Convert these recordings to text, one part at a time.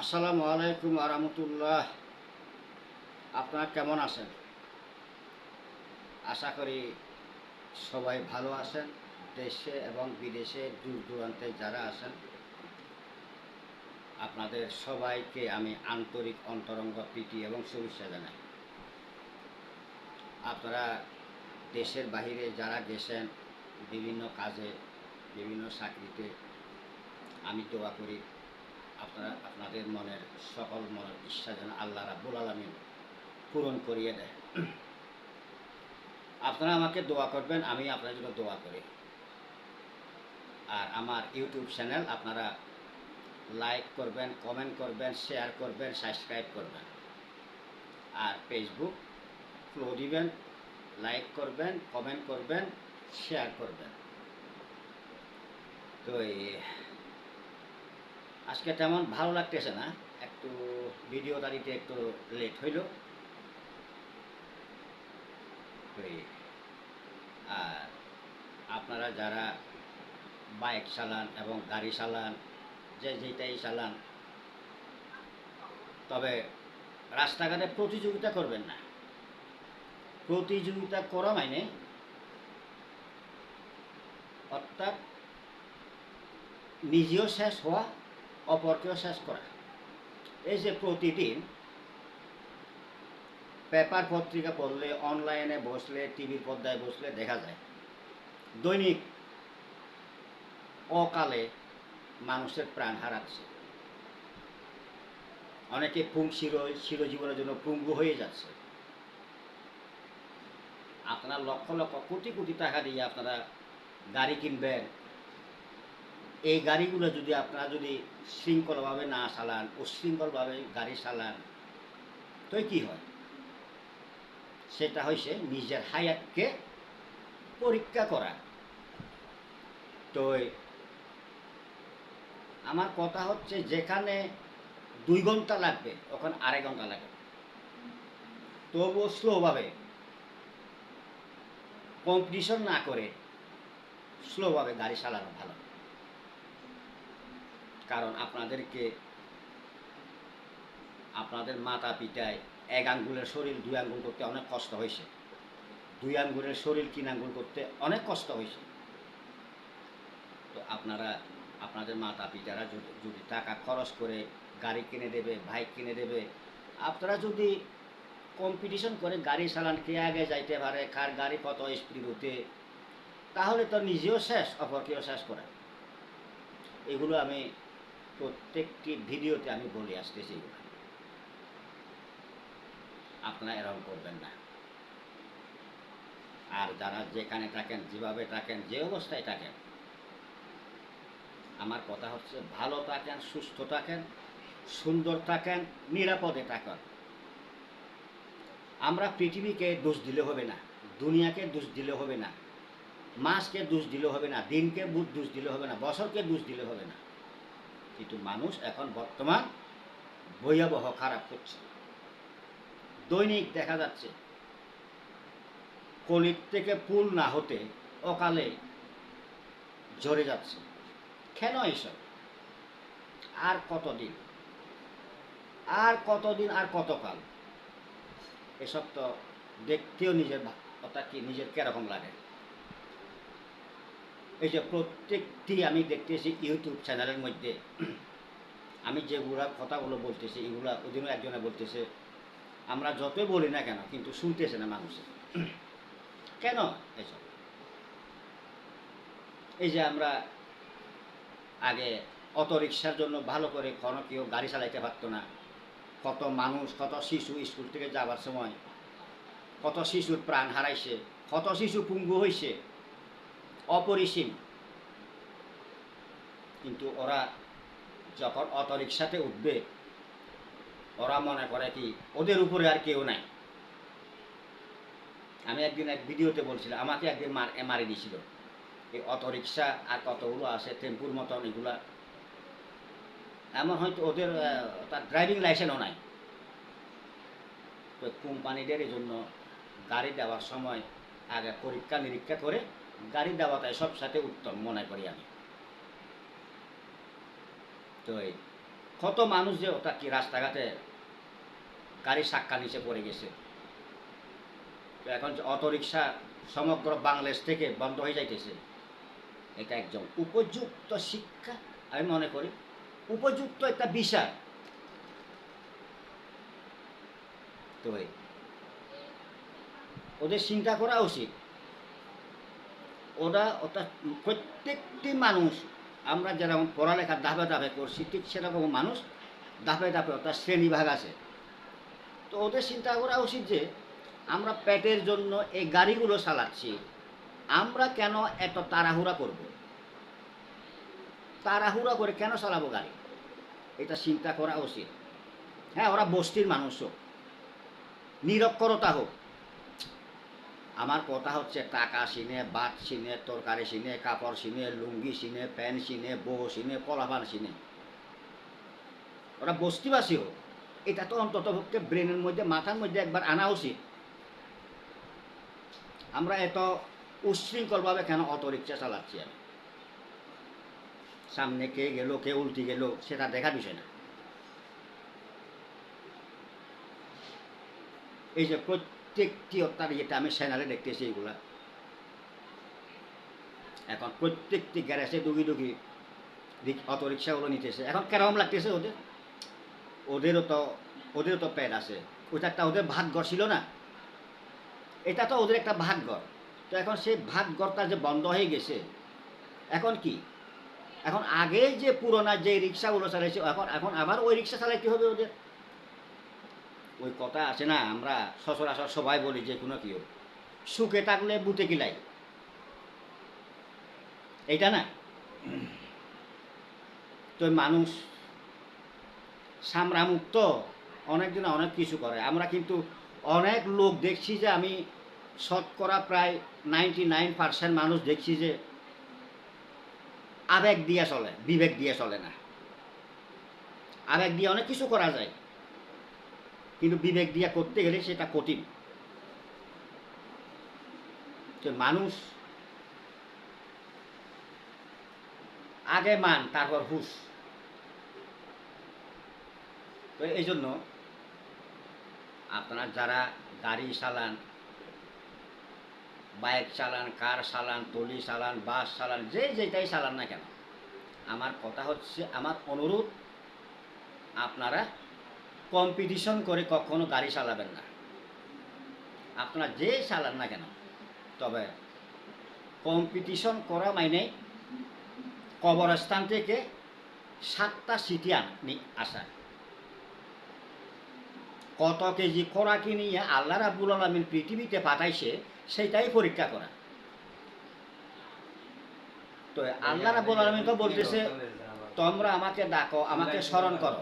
আসসালামু আলাইকুম আরহামতুল্লাহ আপনারা কেমন আছেন? আশা করি সবাই ভালো আছেন, দেশে এবং বিদেশে দূর দূরান্তে যারা আছেন, আপনাদের সবাইকে আমি আন্তরিক অন্তরঙ্গ প্রীতি এবং শুভেচ্ছা জানাই। আপনারা দেশের বাহিরে যারা গেছেন, বিভিন্ন কাজে, বিভিন্ন চাকরিতে, আমি দোয়া করি আপনারা, আপনাদের মনের সকল মনের ইচ্ছা যেন আল্লাহ রাব্বুল আলমিন পূরণ করিয়ে দেয়। আপনারা আমাকে দোয়া করবেন, আমি আপনাদের জন্য দোয়া করি। আর আমার ইউটিউব চ্যানেল আপনারা লাইক করবেন, কমেন্ট করবেন, শেয়ার করবেন, সাবস্ক্রাইব করবেন। আর ফেসবুক ফ্লো দিবেন, লাইক করবেন, কমেন্ট করবেন, শেয়ার করবেন। তো এই আজকে তেমন ভালো লাগতেছে না। একটু ভিডিও দাঁড়িতে একটু লেট হইল। আর আপনারা যারা বাইক চালান এবং গাড়ি চালান, যে যেটাই চালান, তবে রাস্তাঘাটে প্রতিযোগিতা করবেন না। প্রতিযোগিতা করা মানে অর্থাৎ নিজেও শেষ হওয়া অপরকেও শেষ করা। এই যে প্রতিদিন পেপার পত্রিকা পড়লে, অনলাইনে বসলে টিভির পর্দায় বসলে দেখা যায়, দৈনিক অকালে মানুষের প্রাণ হারাচ্ছে। অনেকে পুং চির চিরজীবনের জন্য পুঙ্গু হয়ে যাচ্ছে। আপনার লক্ষ লক্ষ কোটি কোটি টাকা দিয়ে আপনারা গাড়ি কিনবেন এই গাড়িগুলো যদি আপনারা যদি শৃঙ্খলভাবে না চালান উশৃঙ্খলভাবে গাড়ি চালান, তো কি হয়? সেটা হয়েছে নিজের হায়াতকে পরীক্ষা করা। তো আমার কথা হচ্ছে যেখানে দুই ঘণ্টা লাগবে, ওখানে আড়াই ঘণ্টা লাগবে। তবুও স্লোভাবে, কম্পিটিশন না করে স্লোভাবে গাড়ি চালানো ভালো। কারণ আপনাদেরকে, আপনাদের মাতা পিতায় এক আঙ্গুলের শরীর, দুই আঙ্গুল করতে অনেক কষ্ট হয়েছে। দুই আঙ্গুলের শরীর, তিন আঙ্গুল করতে অনেক কষ্ট হয়েছে। তো আপনারা, আপনাদের মাতা পিতারা যদি টাকা খরচ করে গাড়ি কিনে দেবে, বাইক কিনে দেবে, আপনারা যদি কম্পিটিশন করে গাড়ি চালান, কে আগে যাইতে পারে, কার গাড়ি কত স্পিড হতে, তাহলে তো নিজেও শেষ, অপরকেও শেষ করে। এগুলো আমি প্রত্যেকটি ভিডিওতে আমি বলে আসতেছি, আপনারা এরকম করবেন না। আর যারা যেখানে থাকেন, যেভাবে থাকেন, যে অবস্থায় থাকেন, আমার কথা হচ্ছে ভালো থাকেন, সুস্থ থাকেন, সুন্দর থাকেন, নিরাপদে থাকেন। আমরা পৃথিবীকে দোষ দিলে হবে না, দুনিয়াকে দোষ দিলে হবে না, মাসকে দোষ দিলে হবে না, দিনকে বুধ দোষ দিলে হবে না, বছরকে দোষ দিলে হবে না। কিন্তু মানুষ এখন বর্তমান ভয়াবহ খারাপ করছে। দৈনিক দেখা যাচ্ছে, কলির থেকে পুল না হতে অকালে ঝরে যাচ্ছে। কেন এইসব? আর কতদিন? আর কতদিন, আর কতকাল? এসব তো দেখতেও নিজের কথা কি নিজের কেরকম লাগে? এই যে প্রত্যেকটি আমি দেখতেছি ইউটিউব চ্যানেলের মধ্যে, আমি যেগুলা কথাগুলো বলতেছি, এগুলা ওদিনও একজনে বলতেছে, আমরা যতই বলি না কেন, কিন্তু শুনতেছে না মানুষে। কেন? এসব এই যে আমরা আগে অটো রিক্সার জন্য ভালো করে কোনো কেউ গাড়ি চালাইতে পারতো না। কত মানুষ, কত শিশু স্কুল থেকে যাবার সময়, কত শিশুর প্রাণ হারাইছে, কত শিশু পুঙ্গু হয়েছে অপরিসীম। কিন্তু ওরা যখন অটো রিক্সাতে উঠবে, ওরা মনে করে কি, ওদের উপরে আর কেউ নাই। আমি একদিন এক ভিডিওতে বলছিলাম, আমাকে একদিন মার মারি দিয়েছিল। এই অটো রিক্সা আর কতগুলো আছে, টেম্পুর মতন এগুলা এমন হয়তো ওদের তার ড্রাইভিং লাইসেন্সও নাই। তো কোম্পানিদের জন্য গাড়ি দেওয়ার সময় আগে পরীক্ষা নিরীক্ষা করে গাড়ি দেওয়াটাই সব সাথে উত্তম, মনে করি আমি। তো কত মানুষ যে ওটা কি রাস্তাঘাটে গাড়ির সাক্কা নিচে পড়ে গেছে। তো এখন অটোরিকশা সমগ্র বাংলাদেশ থেকে বন্ধ হয়ে যাইতেছে, এটা একজন উপযুক্ত শিক্ষা, আমি মনে করি। উপযুক্ত একটা বিষয়। তো ওদের চিন্তা করা উচিত। ওরা ওটা প্রত্যেকটি মানুষ, আমরা যেরকম পড়ালেখা ধাপে ধাপে করছি, ঠিক সেরকম মানুষ ধাপে ধাপে ওটা শ্রেণীভাগ আছে। তো ওদের চিন্তা করা উচিত যে, আমরা পেটের জন্য এই গাড়িগুলো চালাচ্ছি, আমরা কেন এত তাড়াহুড়া করব? তাড়াহুড়া করে কেন চালাবো গাড়ি? এটা চিন্তা করা উচিত। হ্যাঁ ওরা বস্তির মানুষ হোক নিরক্ষরতা হোক। আমার কথা হচ্ছে টাকা সিনে, বাত সিনে, তরকারি সিনে, কাপড় সিনে, লুঙ্গি সিনে, প্যান্ট সিনে, বউ সিনে, কলাপান সিনে। ওরা বস্তিবাসী হোক, এটা তো অন্তত পক্ষে ব্রেনের মধ্যে, মাথার মধ্যে একবার আনা উচিত। আমরা এত উশৃঙ্খলভাবে কেন অটো রিক্সা চালাচ্ছি আমি? সামনে কে গেল, কে উল্টি গেল, সেটা দেখা বিষয় না। এই যে প্রত্যেকটি যেটা আমি চ্যানেলে দেখতেছি এইগুলা এখন প্রত্যেকটি গ্যারেজে ডুগি ডুগি অটো রিক্সাগুলো নিতেছে। এখন কেরম লাগতেছে ওদের? ওদেরও তো ওদেরও তো প্যাড আছে। ওটা একটা ওদের ভাগ্য ছিল না। এটা তো ওদের একটা ভাগ্যর। তো এখন সেই ভাগ্যরটা যে বন্ধ হয়ে গেছে, এখন কি? এখন আগে যে পুরোনা যে রিক্সাগুলো চালাইছে, এখন এখন আবার ওই রিক্সা চালাইতে হবে ওদের? ওই কথা আছে না, আমরা সচরাচর সবাই বলি যে কোনো কেউ। সুখে থাকলে বুতে কিলাই এইটা না? তো মানুষ সামরামুক্ত, অনেকজন অনেক কিছু করে। আমরা কিন্তু অনেক লোক দেখছি যে আমি শতকরা প্রায় নাইনটি নাইন পার্সেন্ট মানুষ দেখছি যে আবেগ দিয়ে চলে, বিবেক দিয়ে চলে না। আবেগ দিয়ে অনেক কিছু করা যায়। কিন্তু বিবেক দিয়ে করতে গেলে সেটা কঠিন। মানুষ আগে মান, তারপর হুশ। তো এই জন্য আপনার যারা গাড়ি চালান, বাইক চালান, কার চালান টলি চালান, বাস চালান, যে যেটাই চালান না কেন, আমার কথা হচ্ছে, আমার অনুরোধ আপনারা কম্পিটিশন করে কখনো গাড়ি চালাবেন না। আপনার যে চালান না কেন, তবে কম্পিটিশন করা মানে কবরস্থান থেকে সাতটা সিটি আনি আসা কত কেজি খোরাকি নিয়ে আল্লাহ রাবুল আলমিন পৃথিবীতে পাঠাইছে সেটাই পরীক্ষা করা। তো আল্লাহ রাবুল আলমিন তো বলতেছে, তোমরা আমাকে ডাকো, আমাকে স্মরণ করো।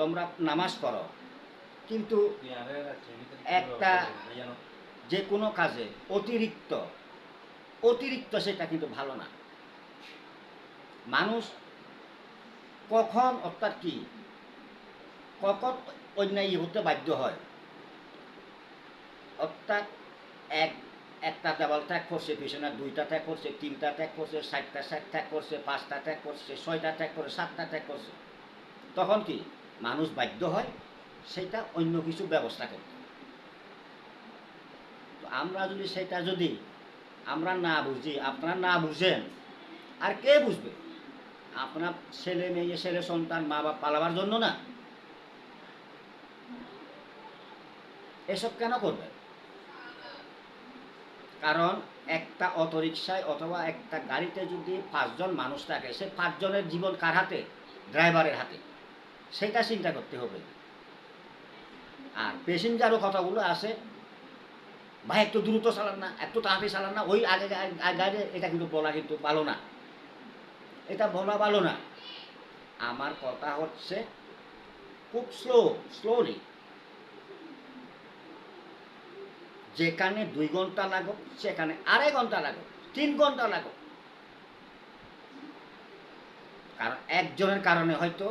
তোমরা নামাজ পড়ো। কিন্তু একটা যে কোনো কাজে অতিরিক্ত অতিরিক্ত সেটা কিন্তু ভালো না। মানুষ কখন, অর্থাৎ কি? কখন অন্যায় হতে বাধ্য হয়? অর্থাৎ এক, একটা দেওয়াল ত্যাগ করছে, পিছনে দুইটা ত্যাগ করছে, তিনটা ত্যাগ করছে ষাটটা ষাট ত্যাগ করছে, পাঁচটা ত্যাগ করছে, ছয়টা ত্যাগ করছে, সাতটা ত্যাগ করছে। তখন কি? মানুষ বাধ্য হয় সেটা অন্য কিছু ব্যবস্থা করতে। তো আমরা যদি সেটা যদি আমরা না বুঝি, আপনারা না বুঝেন, আর কে বুঝবে? আপনার ছেলে মেয়ে, ছেলে সন্তান, মা বাপ পালাবার জন্য না। এসব কেন করবে কারণ একটা অটোরিকশায় অথবা একটা গাড়িতে যদি পাঁচজন মানুষ থাকে, সে পাঁচজনের জীবন কার হাতে? ড্রাইভারের হাতে। সেটা চিন্তা করতে হবে। আর প্যাসেঞ্জারও কথাগুলো আছে। ভাই একটু দ্রুত চালান না একটু তাড়াতাড়ি চালান না, ওই আগে গাড়ি, এটা কিন্তু বলা কিন্তু ভালো না। এটা বলা ভালো না। আমার কথা হচ্ছে, খুব স্লো স্লোলি যেখানে দুই ঘণ্টা লাগুক সেখানে আড়াই ঘণ্টা লাগুক তিন ঘণ্টা লাগুক কারণ একজনের কারণে হয়তো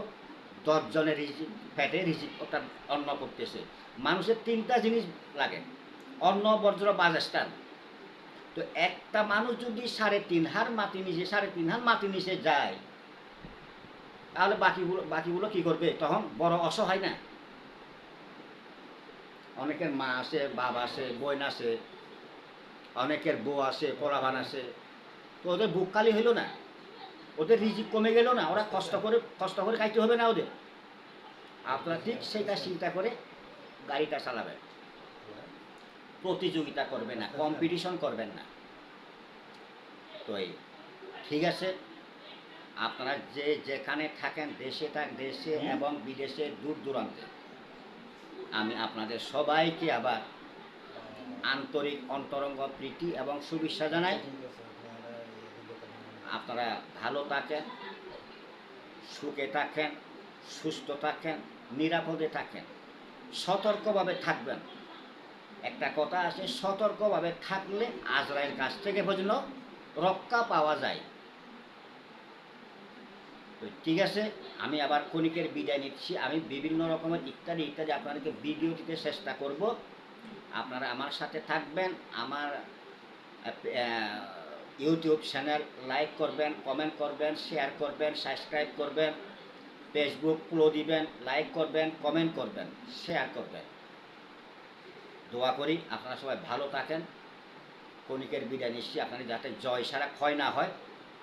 দশজনের ফ্যাটে ওটা অন্ন করতেছে। মানুষের তিনটা জিনিস লাগে, অন্ন বজ্র বাজস্থান তো একটা মানুষ যদি সাড়ে তিন হার মাটি নিচে, সাড়ে তিন হার মাটি নিচে যায়, তাহলে বাকিগুলো বাকিগুলো কি করবে? তখন বড় অসহায় না? অনেকের মা আছে, বাপ আছে, বোন আছে, অনেকের বউ আছে পোলাবান আছে। তো ওদের বুক খালি হইল না? ওদের রিজিক কমে গেল না ওরা কষ্ট করে কষ্ট করে খাইতে হবে না ওদের। আপনারা ঠিক সেটা চিন্তা করে গাড়িটা চালাবেন। প্রতিযোগিতা করবেন না কম্পিটিশন করবেন না। তো এই ঠিক আছে? আপনারা যে যেখানে থাকেন দেশে থাক দেশে এবং বিদেশে দূর দূরান্তে আমি আপনাদের সবাইকে আবার আন্তরিক অন্তরঙ্গ প্রীতি এবং শুভেচ্ছা জানাই। আপনারা ভালো থাকেন, সুখে থাকেন, সুস্থ থাকেন, নিরাপদে থাকেন, সতর্কভাবে থাকবেন। একটা কথা আছে, সতর্কভাবে থাকলে আজরায়ের কাছ থেকে পর্যন্ত রক্ষা পাওয়া যায়। তো ঠিক আছে, আমি আবার ক্ষণিকের বিদায় নিচ্ছি। আমি বিভিন্ন রকমের ইত্যাদি ইত্যাদি আপনাদেরকে ভিডিও দিতে চেষ্টা করব। আপনারা আমার সাথে থাকবেন, আমার ইউটিউব চ্যানেল, লাইক করবেন, কমেন্ট করবেন, শেয়ার করবেন, সাবস্ক্রাইব করবেন, ফেসবুক ফলো দিবেন, লাইক করবেন, কমেন্ট করবেন, শেয়ার করবেন। দোয়া করি আপনারা সবাই ভালো থাকেন। কণিকের বিদায় নিচ্ছি। আপনাদের যাতে জয় সারা ক্ষয় না হয়।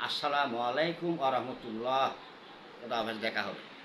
আসসালামু আলাইকুম আ রহমতুল্লাহ। দেখা হবে।